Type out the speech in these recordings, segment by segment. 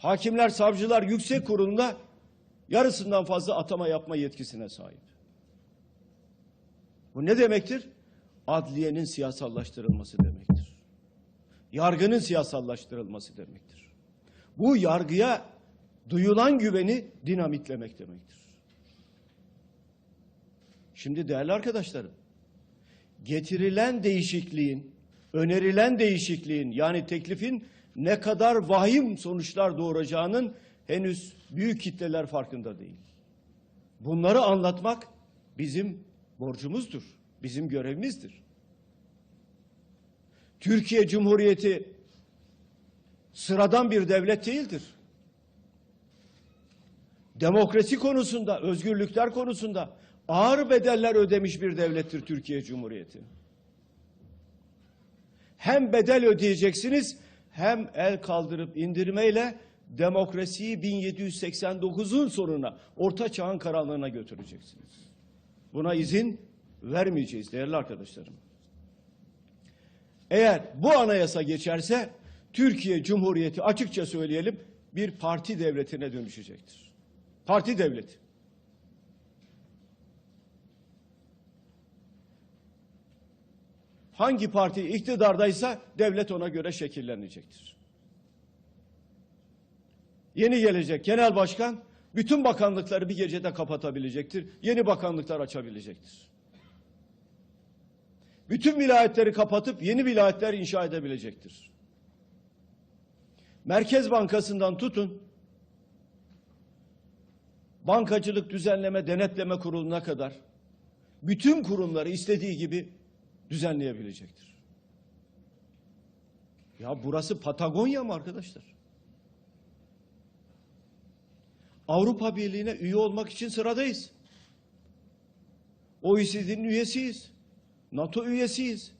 Hakimler, savcılar yüksek kurulunda yarısından fazla atama yapma yetkisine sahip. Bu ne demektir? Adliyenin siyasallaştırılması demektir. Yargının siyasallaştırılması demektir. Bu yargıya duyulan güveni dinamitlemek demektir. Şimdi değerli arkadaşlarım, getirilen değişikliğin, önerilen değişikliğin yani teklifin ne kadar vahim sonuçlar doğuracağının henüz büyük kitleler farkında değil. Bunları anlatmak bizim borcumuzdur, bizim görevimizdir. Türkiye Cumhuriyeti sıradan bir devlet değildir. Demokrasi konusunda, özgürlükler konusunda ağır bedeller ödemiş bir devlettir Türkiye Cumhuriyeti. Hem bedel ödeyeceksiniz hem el kaldırıp indirmeyle demokrasiyi 1789'un sonuna, orta çağın karanlığına götüreceksiniz. Buna izin vermeyeceğiz değerli arkadaşlarım. Eğer bu anayasa geçerse Türkiye Cumhuriyeti açıkça söyleyelim bir parti devletine dönüşecektir. Parti devleti. Hangi parti iktidardaysa devlet ona göre şekillenecektir. Yeni gelecek genel başkan bütün bakanlıkları bir gecede kapatabilecektir. Yeni bakanlıklar açabilecektir. Bütün vilayetleri kapatıp yeni vilayetler inşa edebilecektir. Merkez Bankası'ndan tutun, bankacılık düzenleme denetleme kuruluna kadar bütün kurumları istediği gibi düzenleyebilecektir. Ya burası Patagonya mı arkadaşlar? Avrupa Birliği'ne üye olmak için sıradayız. OECD'nin üyesiyiz. NATO üyesiyiz.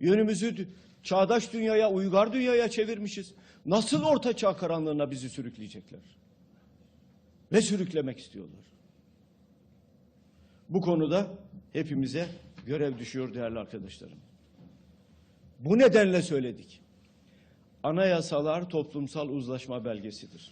Yönümüzü çağdaş dünyaya, uygar dünyaya çevirmişiz. Nasıl orta çağ karanlığına bizi sürükleyecekler? Ve sürüklemek istiyorlar. Bu konuda hepimize görev düşüyor değerli arkadaşlarım. Bu nedenle söyledik. Anayasalar toplumsal uzlaşma belgesidir.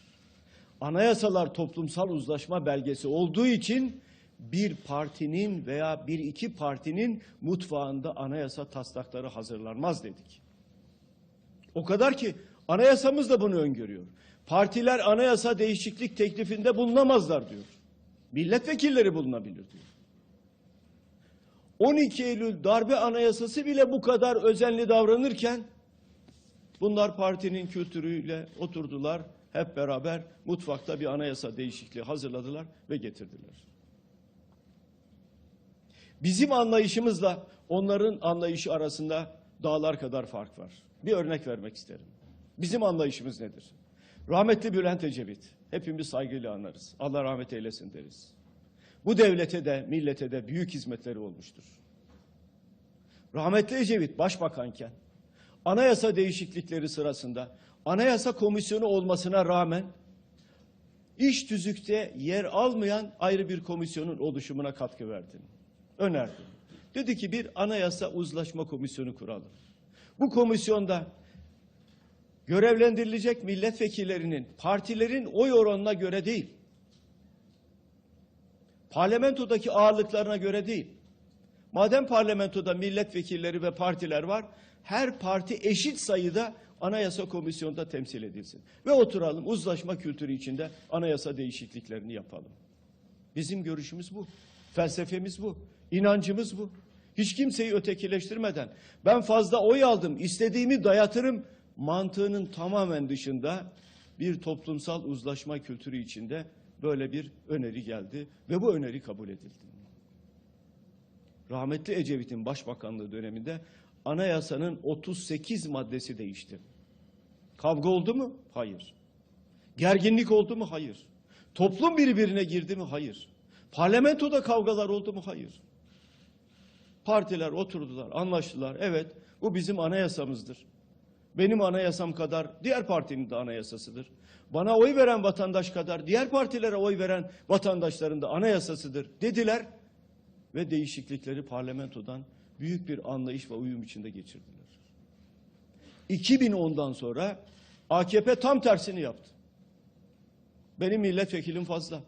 Anayasalar toplumsal uzlaşma belgesi olduğu için bir partinin veya bir iki partinin mutfağında anayasa taslakları hazırlanmaz dedik. O kadar ki anayasamız da bunu öngörüyor. Partiler anayasa değişiklik teklifinde bulunamazlar diyor. Milletvekilleri bulunabilir diyor. 12 Eylül darbe anayasası bile bu kadar özenli davranırken bunlar partinin kültürüyle oturdular. Hep beraber mutfakta bir anayasa değişikliği hazırladılar ve getirdiler. Bizim anlayışımızla onların anlayışı arasında dağlar kadar fark var. Bir örnek vermek isterim. Bizim anlayışımız nedir? Rahmetli Bülent Ecevit. Hepimiz saygıyla anarız. Allah rahmet eylesin deriz. Bu devlete de millete de büyük hizmetleri olmuştur. Rahmetli Ecevit başbakanken anayasa değişiklikleri sırasında anayasa komisyonu olmasına rağmen iş tüzükte yer almayan ayrı bir komisyonun oluşumuna katkı verdi. Önerdi. Dedi ki bir anayasa uzlaşma komisyonu kuralım. Bu komisyonda görevlendirilecek milletvekillerinin partilerin oy oranına göre değil, parlamentodaki ağırlıklarına göre değil. Madem parlamentoda milletvekilleri ve partiler var, her parti eşit sayıda anayasa komisyonunda temsil edilsin. Ve oturalım uzlaşma kültürü içinde anayasa değişikliklerini yapalım. Bizim görüşümüz bu. Felsefemiz bu. inancımız bu. Hiç kimseyi ötekileştirmeden ben fazla oy aldım, istediğimi dayatırım mantığının tamamen dışında bir toplumsal uzlaşma kültürü içinde böyle bir öneri geldi ve bu öneri kabul edildi. Rahmetli Ecevit'in başbakanlığı döneminde anayasanın 38 maddesi değişti. Kavga oldu mu? Hayır. Gerginlik oldu mu? Hayır. Toplum birbirine girdi mi? Hayır. Parlamentoda kavgalar oldu mu? Hayır. Partiler oturdular, anlaştılar. Evet, bu bizim anayasamızdır. Benim anayasam kadar diğer partinin de anayasasıdır. Bana oy veren vatandaş kadar diğer partilere oy veren vatandaşların da anayasasıdır dediler ve değişiklikleri parlamentodan büyük bir anlayış ve uyum içinde geçirdiler. 2010'dan sonra AKP tam tersini yaptı. Benim milletvekilim fazla.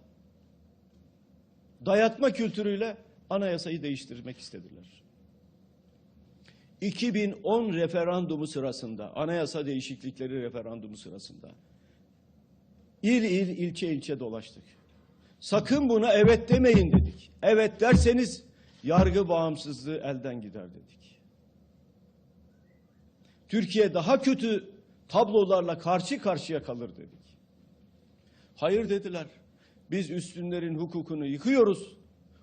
Dayatma kültürüyle anayasayı değiştirmek istediler. 2010 referandumu sırasında, anayasa değişiklikleri referandumu sırasında il il ilçe ilçe dolaştık. Sakın buna evet demeyin dedik. Evet derseniz yargı bağımsızlığı elden gider dedik. Türkiye daha kötü tablolarla karşı karşıya kalır dedik. Hayır dediler. Biz üstünlerin hukukunu yıkıyoruz.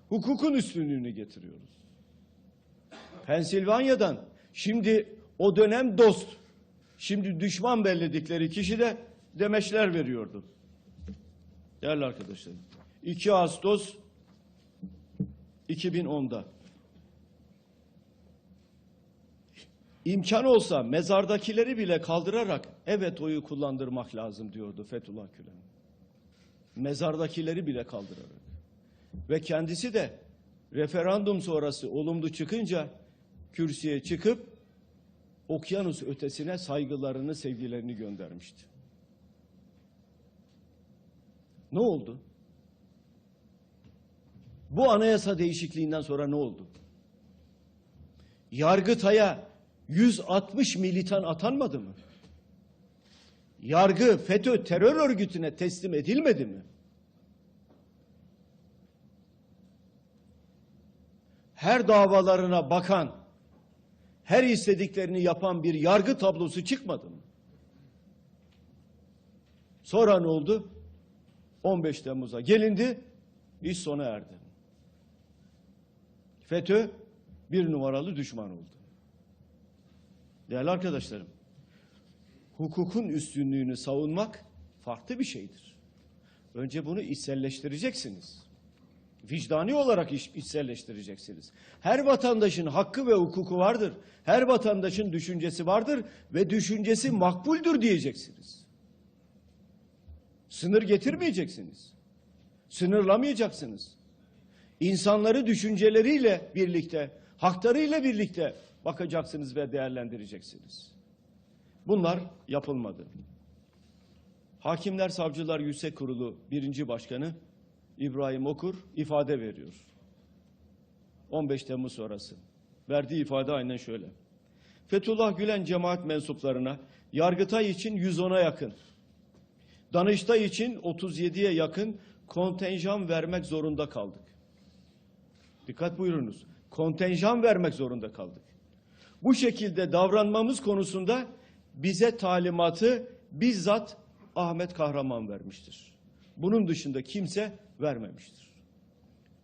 Hukukun üstünlüğünü getiriyoruz. Pensilvanya'dan şimdi o dönem dost, şimdi düşman belledikleri kişi de demeçler veriyordu. Değerli arkadaşlarım. 2 Ağustos 2010'da imkan olsa mezardakileri bile kaldırarak evet oyu kullandırmak lazım diyordu Fethullah Gülen. Mezardakileri bile kaldırarak. Ve kendisi de referandum sonrası olumlu çıkınca kürsüye çıkıp okyanus ötesine saygılarını, sevgilerini göndermişti. Ne oldu? Bu anayasa değişikliğinden sonra ne oldu? Yargıtay'a 160 militan atanmadı mı? Yargı FETÖ terör örgütüne teslim edilmedi mi? Her davalarına bakan, her istediklerini yapan bir yargı tablosu çıkmadı mı? Sonra ne oldu? 15 Temmuz'a gelindi, iş sona erdi. FETÖ bir numaralı düşman oldu. Değerli arkadaşlarım, hukukun üstünlüğünü savunmak farklı bir şeydir. Önce bunu içselleştireceksiniz. Vicdani olarak iç, içselleştireceksiniz. Her vatandaşın hakkı ve hukuku vardır. Her vatandaşın düşüncesi vardır ve düşüncesi makbuldür diyeceksiniz. Sınır getirmeyeceksiniz. Sınırlamayacaksınız. İnsanları düşünceleriyle birlikte, haklarıyla birlikte bakacaksınız ve değerlendireceksiniz. Bunlar yapılmadı. Hakimler Savcılar Yüksek Kurulu birinci başkanı İbrahim Okur ifade veriyor. 15 Temmuz sonrası. Verdiği ifade aynen şöyle. Fethullah Gülen cemaat mensuplarına Yargıtay için 110'a yakın, Danıştay için 37'ye yakın kontenjan vermek zorunda kaldık. Dikkat buyurunuz. Kontenjan vermek zorunda kaldık. Bu şekilde davranmamız konusunda bize talimatı bizzat Ahmet Kahraman vermiştir. Bunun dışında kimse vermemiştir.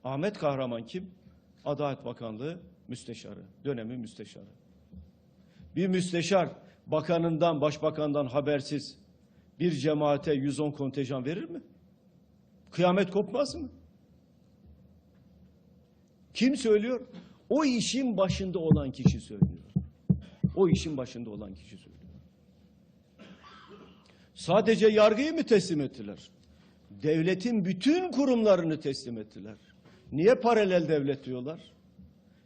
Ahmet Kahraman kim? Adalet Bakanlığı müsteşarı, dönemi müsteşarı. Bir müsteşar bakanından, başbakandan habersiz bir cemaate 110 kontenjan verir mi? Kıyamet kopmaz mı? Kim söylüyor? O işin başında olan kişi söylüyor. O işin başında olan kişi söylüyor. Sadece yargıyı mı teslim ettiler? Devletin bütün kurumlarını teslim ettiler. Niye paralel devlet diyorlar?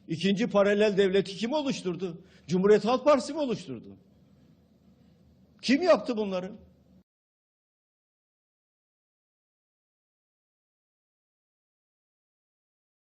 İkinci paralel devleti kim oluşturdu? Cumhuriyet Halk Partisi mi oluşturdu? Kim yaptı bunları?